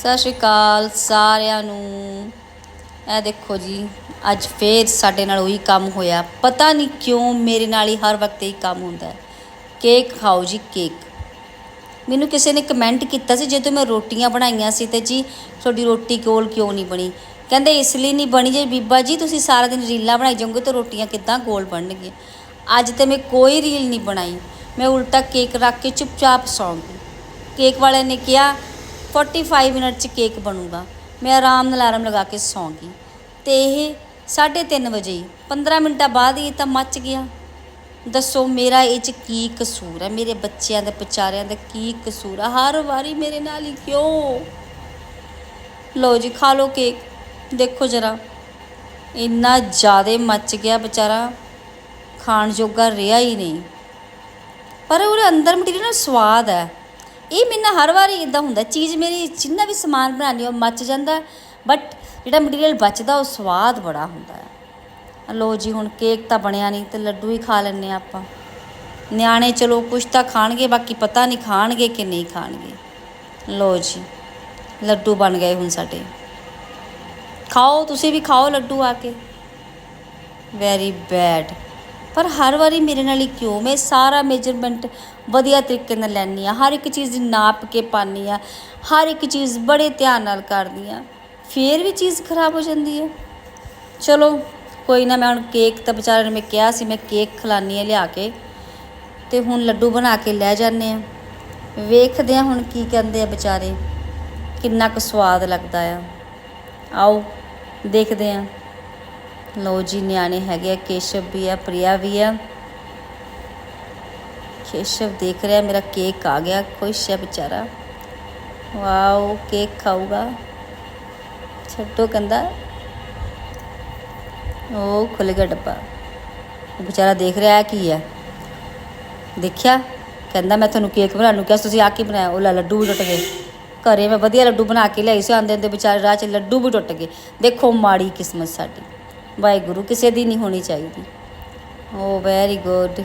ਸਤਿ ਸ਼੍ਰੀ ਅਕਾਲ ਸਾਰਿਆਂ ਨੂੰ। ਇਹ ਦੇਖੋ ਜੀ, ਅੱਜ ਫੇਰ ਸਾਡੇ ਨਾਲ ਉਹੀ ਕੰਮ ਹੋਇਆ। ਪਤਾ ਨਹੀਂ ਕਿਉਂ ਮੇਰੇ ਨਾਲ ਹੀ ਹਰ ਵਕਤ ਇਹੀ ਕੰਮ ਹੁੰਦਾ ਕੇਕ ਖਾਓ ਜੀ, ਕੇਕ। ਮੈਨੂੰ ਕਿਸੇ ਨੇ ਕਮੈਂਟ ਕੀਤਾ ਸੀ, ਜਦੋਂ ਮੈਂ ਰੋਟੀਆਂ ਬਣਾਈਆਂ ਸੀ ਤੇ ਜੀ, ਤੁਹਾਡੀ ਰੋਟੀ ਕੋਲ ਕਿਉਂ ਨਹੀਂ ਬਣੀ? ਕਹਿੰਦੇ, ਇਸ ਲਈ ਨਹੀਂ ਬਣੀ ਜੇ। ਬੀਬਾ ਜੀ, ਤੁਸੀਂ ਸਾਰਾ ਦਿਨ ਰੀਲਾਂ ਬਣਾਈ ਜਾਓਗੇ ਤਾਂ ਰੋਟੀਆਂ ਕਿੱਦਾਂ ਗੋਲ ਬਣਨਗੀਆਂ ਅੱਜ ਤੇ ਮੈਂ ਕੋਈ ਰੀਲ ਨਹੀਂ ਬਣਾਈ। ਮੈਂ ਉਲਟਾ ਕੇਕ ਰੱਖ ਕੇ ਚੁੱਪਚਾਪ ਸੌਂ ਗਈ। ਕੇਕ ਵਾਲੇ ਨੇ ਕਿਹਾ 45 ਮਿੰਟ ਚ ਕੇਕ ਬਣੂਗਾ। ਮੈਂ ਆਰਾਮ ਨਾਲ ਅਲਾਰਮ ਲਗਾ ਕੇ ਸੌਂ ਗਈ ਤੇ ਇਹ 3:30 ਵਜੇ ਹੀ 15 ਮਿੰਟਾਂ ਬਾਅਦ ਹੀ ਇਹ ਤਾਂ ਮੱਚ ਗਿਆ। ਦੱਸੋ ਮੇਰਾ ਇਹ ਚ ਕੀ ਕਸੂਰ ਹੈ? ਮੇਰੇ ਬੱਚਿਆਂ ਦੇ, ਵਿਚਾਰਿਆਂ ਦਾ ਕੀ ਕਸੂਰ ਹੈ? ਹਰ ਵਾਰੀ ਮੇਰੇ ਨਾਲ ਹੀ ਕਿਉਂ? ਲੋ ਜੀ, ਖਾ ਲੋ ਕੇਕ ਦੇਖੋ ਜਰਾ, ਇੰਨਾ ਜ਼ਿਆਦਾ ਮੱਚ ਗਿਆ ਵਿਚਾਰਾ। ਖਾਣ ਜੋਗਾ ਰਿਹਾ ਹੀ ਨਹੀਂ। ਪਰ ਉਹਦੇ ਅੰਦਰ ਮਟੀਰੀਅਲ ਸਵਾਦ ਹੈ। ਇਹ ਮੇਰੇ ਨਾਲ ਹਰ ਵਾਰੀ ਇਦਾਂ ਹੁੰਦਾ, ਚੀਜ਼ ਮੇਰੀ ਜਿੰਨਾ ਵੀ ਸਮਾਨ ਬਣਾਉਂਦੀ ਉਹ ਮੱਚ ਜਾਂਦਾ ਬਟ ਜਿਹੜਾ ਮਟੀਰੀਅਲ ਬਚਦਾ, ਉਹ ਸਵਾਦ ਬੜਾ ਹੁੰਦਾ ਹੈ। ਲੋ ਜੀ, ਹੁਣ ਕੇਕ ਤਾਂ ਬਣਿਆ ਨਹੀਂ, ਤੇ ਲੱਡੂ ਹੀ ਖਾ ਲੈਣੇ ਆਪਾਂ। ਨਿਆਣੇ ਚਲੋ ਕੁਛ ਤਾਂ ਖਾਣਗੇ, ਬਾਕੀ ਪਤਾ ਨਹੀਂ ਖਾਣਗੇ ਕਿ ਨਹੀਂ ਖਾਣਗੇ। ਲੋ ਜੀ, ਲੱਡੂ ਬਣ ਗਏ ਹੁਣ ਸਾਡੇ। ਖਾਓ, ਤੁਸੀਂ ਵੀ ਖਾਓ ਲੱਡੂ ਆ ਕੇ। ਵੈਰੀ ਬੈਡ ਪਰ ਹਰ ਵਾਰੀ ਮੇਰੇ ਨਾਲ ਹੀ ਕਿਉਂ? ਮੈਂ ਸਾਰਾ ਮੇਜਰਮੈਂਟ ਵਧੀਆ ਤਰੀਕੇ ਨਾਲ ਲੈਣੀ ਆ ਹਰ ਇੱਕ ਚੀਜ਼ ਨਾਪ ਕੇ ਪਾਨੀ ਆ ਹਰ ਇੱਕ ਚੀਜ਼ ਬੜੇ ਧਿਆਨ ਨਾਲ ਕਰਦੀ ਆ ਫੇਰ ਵੀ ਚੀਜ਼ ਖਰਾਬ ਹੋ ਜਾਂਦੀ ਹੈ। ਚਲੋ, ਕੋਈ ਨਾ, ਮੈਂ ਹੁਣ ਕੇਕ ਤਾਂ ਵਿਚਾਰੇ ਨੇ ਮੈਂ ਕਿਹਾ ਸੀ, ਮੈਂ ਕੇਕ ਖਲਾਨੀ ਆ ਲਿਆ ਕੇ। ਤੇ ਹੁਣ ਲੱਡੂ ਬਣਾ ਕੇ ਲੈ ਜਾਂਦੇ ਆ ਵੇਖਦੇ ਆ ਹੁਣ ਕੀ ਕਹਿੰਦੇ ਆ ਵਿਚਾਰੇ। ਕਿੰਨਾ ਕੁ ਸਵਾਦ ਲੱਗਦਾ ਆ। ਆਓ, ਦੇਖਦੇ ਆ ਲੋ ਜੀ, ਨਿਆਣੇ ਹੈਗੇ ਆ, ਕੇਸ਼ਵ ਵੀ ਆ, ਪ੍ਰਿਆ ਵੀ ਆ। ਕੇਸ਼ਵ ਦੇਖ ਰਿਹਾ, ਮੇਰਾ ਕੇਕ ਆ ਗਿਆ, ਖੁਸ਼ ਹੈ ਵਿਚਾਰਾ। Wow, cake ਖਾਊਗਾ। ਛੱਟੋ ਕੰਦਾ ਉਹ ਖੁੱਲ ਗਿਆ ਡੱਬਾ। ਵਿਚਾਰਾ ਦੇਖ ਰਿਹਾ ਹੈ ਕੀ ਹੈ ਦੇਖਿਆ? ਕਹਿੰਦਾ, ਮੈਂ ਤੁਹਾਨੂੰ ਕੇਕ ਬਣਾਉਣ ਨੂੰ ਕਿਹਾ ਤੁਸੀਂ ਆ ਕੀ ਬਣਾਇਆ, ਉਹ ਲੈ, ਲੱਡੂ ਵੀ ਟੁੱਟ ਗਏ। ਘਰੇ ਮੈਂ ਵਧੀਆ ਲੱਡੂ ਬਣਾ ਕੇ ਲਿਆਈ ਸੀ ਆਂਦੇ ਆਂਦੇ ਵਿਚਾਰੇ ਰਾਹ 'ਚ ਲੱਡੂ ਵੀ ਟੁੱਟ ਗਏ। ਦੇਖੋ, ਮਾੜੀ ਕਿਸਮਤ ਸਾਡੀ। ਵਾਹਿਗੁਰੂ, ਕਿਸੇ ਦੀ ਨਹੀਂ ਹੋਣੀ ਚਾਹੀਦੀ। ਓ ਵੈਰੀ ਗੁੱਡ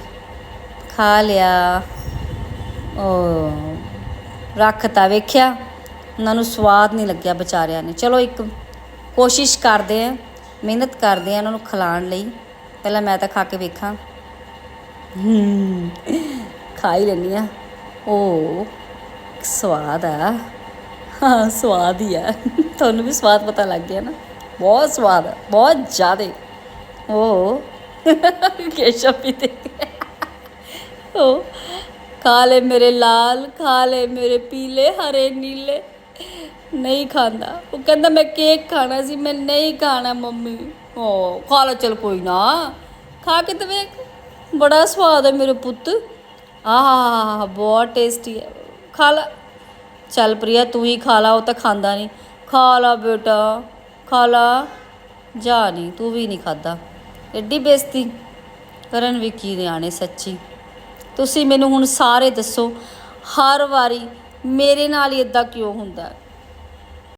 ਖਾ ਲਿਆ। ਓ ਰੱਖਤਾ ਵੇਖਿਆ। ਉਹਨਾਂ ਨੂੰ ਸਵਾਦ ਨਹੀਂ ਲੱਗਿਆ ਵਿਚਾਰਿਆਂ ਨੇ। ਚਲੋ ਇੱਕ ਕੋਸ਼ਿਸ਼ ਕਰਦੇ ਆ, ਮਿਹਨਤ ਕਰਦੇ ਆ ਉਹਨਾਂ ਨੂੰ ਖਿਲਾਉਣ ਲਈ। ਪਹਿਲਾਂ ਮੈਂ ਤਾਂ ਖਾ ਕੇ ਵੇਖਾਂ। ਹੂੰ, ਖਾ ਹੀ ਲੈਂਦੀ ਆ। ਓ ਸਵਾਦ ਆ। ਹਾਂ, ਸਵਾਦ ਹੀ ਆ। ਤੁਹਾਨੂੰ ਵੀ ਸਵਾਦ ਪਤਾ ਲੱਗ ਗਿਆ ਨਾ। ਬਹੁਤ ਸਵਾਦ ਆ ਬਹੁਤ ਜ਼ਿਆਦੇ। ਓ। ਕੇਸ਼ਵ ਵੀ ਦੇ ਓ। ਖਾ ਲੈ ਮੇਰੇ ਲਾਲ, ਖਾ ਲੈ ਮੇਰੇ ਪੀਲੇ, ਹਰੇ, ਨੀਲੇ। ਨਹੀਂ ਖਾਂਦਾ। ਉਹ ਕਹਿੰਦਾ, ਮੈਂ ਕੇਕ ਖਾਣਾ ਸੀ, ਮੈਂ ਨਹੀਂ ਖਾਣਾ, ਮੰਮੀ। ਓ, ਖਾ ਲੈ, ਚਲ ਕੋਈ ਨਾ। ਖਾ ਕੇ ਤੇ ਵੇਖ, ਬੜਾ ਸਵਾਦ ਹੈ ਮੇਰੇ ਪੁੱਤ। ਆਹ ਬਹੁਤ ਟੇਸਟੀ ਹੈ। ਖਾ ਲਾ। ਚੱਲ ਪ੍ਰਿਆ, ਤੂੰ ਹੀ ਖਾ ਲਾ, ਉਹ ਤਾਂ ਖਾਂਦਾ ਨਹੀਂ। ਖਾ ਲਾ ਬੇਟਾ। ਖਾ ਲਾ, ਜਾ ਨਹੀਂ ਤੂੰ ਵੀ ਨਹੀਂ ਖਾਦਾ ਐਡੀ ਬੇਇੱਜ਼ਤੀ ਕਰਨ ਵੀ ਕੀ ਨਿਆਣੇ ਸੱਚੀ। ਤੁਸੀਂ ਮੈਨੂੰ ਹੁਣ ਸਾਰੇ ਦੱਸੋ, ਹਰ ਵਾਰੀ ਮੇਰੇ ਨਾਲ ਹੀ ਇਦਾਂ ਕਿਉਂ ਹੁੰਦਾ?